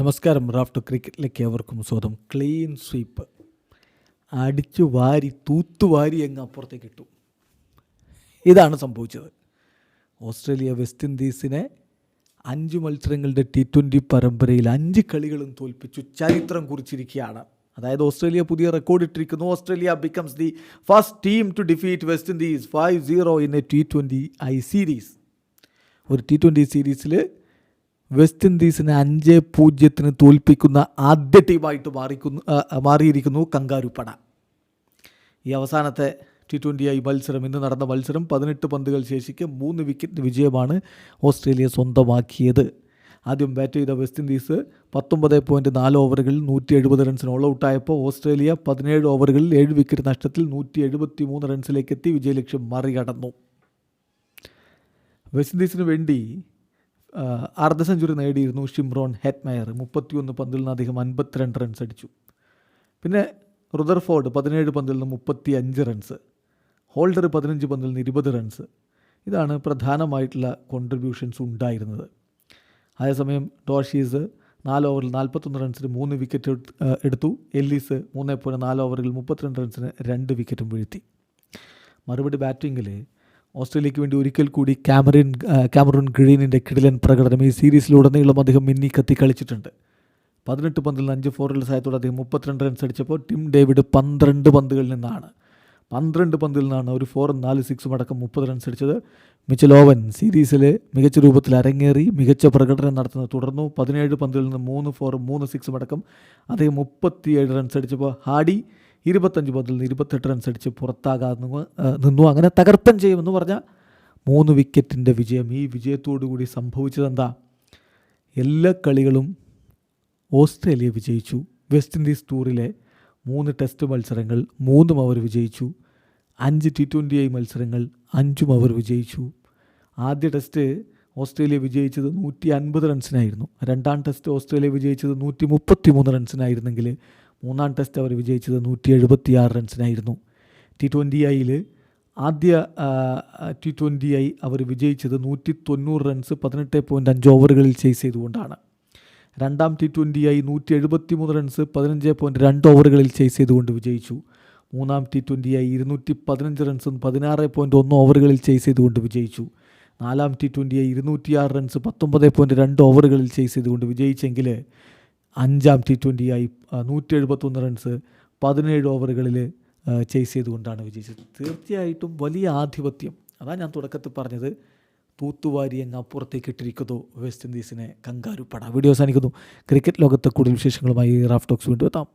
നമസ്കാരം. റാഫ്റ്റ് ക്രിക്കറ്റിലേക്ക് അവർക്കും സ്വാഗതം. Clean sweep. അടിച്ചു വാരി തൂത്തുവാരി അങ്ങ് അപ്പുറത്തേക്ക് ഇട്ടു. ഇതാണ് സംഭവിച്ചത്. ഓസ്ട്രേലിയ വെസ്റ്റ് ഇൻഡീസിനെ അഞ്ച് മത്സരങ്ങളുടെ ടി ട്വന്റി പരമ്പരയിൽ അഞ്ച് കളികളും തോൽപ്പിച്ചു. ചരിത്രം കുറിച്ചിരിക്കുകയാണ്. അതായത് ഓസ്ട്രേലിയ പുതിയ റെക്കോർഡ് ഇട്ടിരിക്കുന്നു. Australia becomes the first team to defeat West Indies five zero in a T twenty I series ഒരു ടി ട്വന്റി സീരീസിൽ വെസ്റ്റ് ഇൻഡീസിനെ അഞ്ച് പൂജ്യത്തിന് തോൽപ്പിക്കുന്ന ആദ്യ ടീമായിട്ട് മാറിക്കുന്നു മാറിയിരിക്കുന്നു കങ്കാരുപ്പട ഈ അവസാനത്തെ ടി ട്വന്റി ഐ മത്സരം ഇന്ന് നടന്ന മത്സരം പതിനെട്ട് പന്തുകൾ ശേഷിക്ക് മൂന്ന് വിക്കറ്റ് വിജയമാണ് ഓസ്ട്രേലിയ സ്വന്തമാക്കിയത്. ആദ്യം ബാറ്റ് ചെയ്ത വെസ്റ്റ് ഇൻഡീസ് പത്തൊമ്പത് പോയിന്റ് നാല് ഓവറുകളിൽ നൂറ്റി എഴുപത് റൺസിന് ഓൾ ഔട്ടായപ്പോൾ ഓസ്ട്രേലിയ പതിനേഴ് ഓവറുകളിൽ ഏഴ് വിക്കറ്റ് നഷ്ടത്തിൽ നൂറ്റി എഴുപത്തി മൂന്ന് റൺസിലേക്ക് എത്തി വിജയലക്ഷ്യം മറികടന്നു. വെസ്റ്റ് ഇൻഡീസിന് വേണ്ടി അർദ്ധ സെഞ്ചുറി നേടിയിരുന്നു ഷിംറോൺ ഹെറ്റ്മയർ. മുപ്പത്തിയൊന്ന് പന്തിൽ നിന്ന് അദ്ദേഹം അൻപത്തിരണ്ട് റൺസ് അടിച്ചു. പിന്നെ റുദർഫോർഡ് പതിനേഴ് പന്തിൽ നിന്ന് മുപ്പത്തി അഞ്ച് റൺസ് ഹോൾഡർ പതിനഞ്ച് പന്തിൽ നിന്ന് ഇരുപത് റൺസ് ഇതാണ് പ്രധാനമായിട്ടുള്ള കോൺട്രിബ്യൂഷൻസ് ഉണ്ടായിരുന്നത്. അതേസമയം ഡോഷീസ് നാല് ഓവറിൽ നാൽപ്പത്തൊന്ന് റൺസിന് മൂന്ന് വിക്കറ്റ് എടുത്തു. എല്ലീസ് മൂന്ന് പോയിന്റ് നാല് ഓവറിൽ മുപ്പത്തിരണ്ട് റൺസിന് രണ്ട് വിക്കറ്റും വീഴ്ത്തി. മറുപടി ബാറ്റിങ്ങിൽ ഓസ്ട്രേലിയയ്ക്ക് വേണ്ടി ഒരിക്കൽ കൂടി ക്യാമറിൻ ക്യാമറൂൺ ഗ്രീനിന്റെ കിടിലൻ പ്രകടനം ഈ സീരീസിലുടനീളം അദ്ദേഹം മിന്നി കത്തി കളിച്ചിട്ടുണ്ട്. പതിനെട്ട് പന്തിൽ അഞ്ച് ഫോറിൽ സഹായത്തോടെ അദ്ദേഹം മുപ്പത്തിരണ്ട് റൺസ് അടിച്ചപ്പോൾ ടിം ഡേവിഡ് പന്ത്രണ്ട് പന്തുകളിൽ നിന്നാണ്. പന്ത്രണ്ട് പന്തിൽ നിന്നാണ് ഒരു ഫോറും നാല് സിക്സും അടക്കം മുപ്പത് റൺസ് അടിച്ചത്. മിച്ചൽ ഓവൻ സീരീസിലെ മികച്ച രൂപത്തിൽ അരങ്ങേറി മികച്ച പ്രകടനം നടത്തുന്നത് തുടർന്നു. പതിനേഴ് പന്തിൽ നിന്ന് മൂന്ന് ഫോറും മൂന്ന് സിക്സും അടക്കം അദ്ദേഹം മുപ്പത്തിയേഴ് റൺസ് അടിച്ചപ്പോൾ ഹാഡി ഇരുപത്തഞ്ച് മുതൽ നിന്ന് ഇരുപത്തെട്ട് റൺസ് അടിച്ച് പുറത്താകാതെ നിന്ന്, അങ്ങനെ തകർപ്പൻ ചെയ്യുമെന്ന് പറഞ്ഞാൽ മൂന്ന് വിക്കറ്റിന്റെ വിജയം. ഈ വിജയത്തോടു കൂടി സംഭവിച്ചതെന്താ? എല്ലാ കളികളും ഓസ്ട്രേലിയ വിജയിച്ചു. വെസ്റ്റ് ഇൻഡീസ് ടൂറിലെ മൂന്ന് ടെസ്റ്റ് മത്സരങ്ങൾ മൂന്നും അവർ വിജയിച്ചു. അഞ്ച് ടി ട്വന്റി ഐ മത്സരങ്ങൾ അഞ്ചും അവർ വിജയിച്ചു. ആദ്യ ടെസ്റ്റ് ഓസ്ട്രേലിയ വിജയിച്ചത് നൂറ്റി അൻപത് റൺസിനായിരുന്നു രണ്ടാം ടെസ്റ്റ് ഓസ്ട്രേലിയ വിജയിച്ചത് നൂറ്റി മുപ്പത്തി മൂന്ന് റൺസിനായിരുന്നെങ്കിൽ മൂന്നാം ടെസ്റ്റ് അവർ വിജയിച്ചത് നൂറ്റി എഴുപത്തി ആറ് റൺസിനായിരുന്നു ടി ട്വന്റി ഐയിൽ ആദ്യ ടി ട്വന്റി ഐ അവർ വിജയിച്ചത് നൂറ്റി തൊണ്ണൂറ് റൺസ് പതിനെട്ട് പോയിന്റ് അഞ്ച് ഓവറുകളിൽ ചേസ് ചെയ്തുകൊണ്ടാണ്. രണ്ടാം ടി ട്വന്റി ഐ നൂറ്റി എഴുപത്തി മൂന്ന് റൺസ് പതിനഞ്ച് പോയിന്റ് രണ്ട് ഓവറുകളിൽ ചേസ് ചെയ്തുകൊണ്ട് വിജയിച്ചു. മൂന്നാം ടി ട്വന്റി ഐ ഇരുന്നൂറ്റി പതിനഞ്ച് റൺസും പതിനാറ് പോയിന്റ് ഒന്ന് ഓവറുകളിൽ ചേസ് ചെയ്തുകൊണ്ട് വിജയിച്ചു. നാലാം ടി ട്വന്റി ഐ ഇരുന്നൂറ്റിയാറ് റൺസ് പത്തൊമ്പത് പോയിന്റ് രണ്ട് ഓവറുകളിൽ ചേസ് ചെയ്തുകൊണ്ട് വിജയിച്ചെങ്കിൽ അഞ്ചാം ടി ട്വന്റി ഐ നൂറ്റി എഴുപത്തൊന്ന് റൺസ് പതിനേഴ് ഓവറുകളിൽ ചേസ് ചെയ്തുകൊണ്ടാണ് വിജയിച്ചത്. തീർച്ചയായിട്ടും വലിയ ആധിപത്യം. അതാണ് ഞാൻ തുടക്കത്തിൽ പറഞ്ഞത്. തൂത്തുവാരി അങ്ങ് അപ്പുറത്തേക്ക് ഇട്ടിരിക്കുന്നു വെസ്റ്റ് ഇൻഡീസിനെ കങ്കാരുപ്പട വീഡിയോ അവസാനിക്കുന്നു. ക്രിക്കറ്റ് ലോകത്തെ കൂടുതൽ വിശേഷങ്ങളുമായി റാഫ് ടോക്സ് വീണ്ടും എത്താം.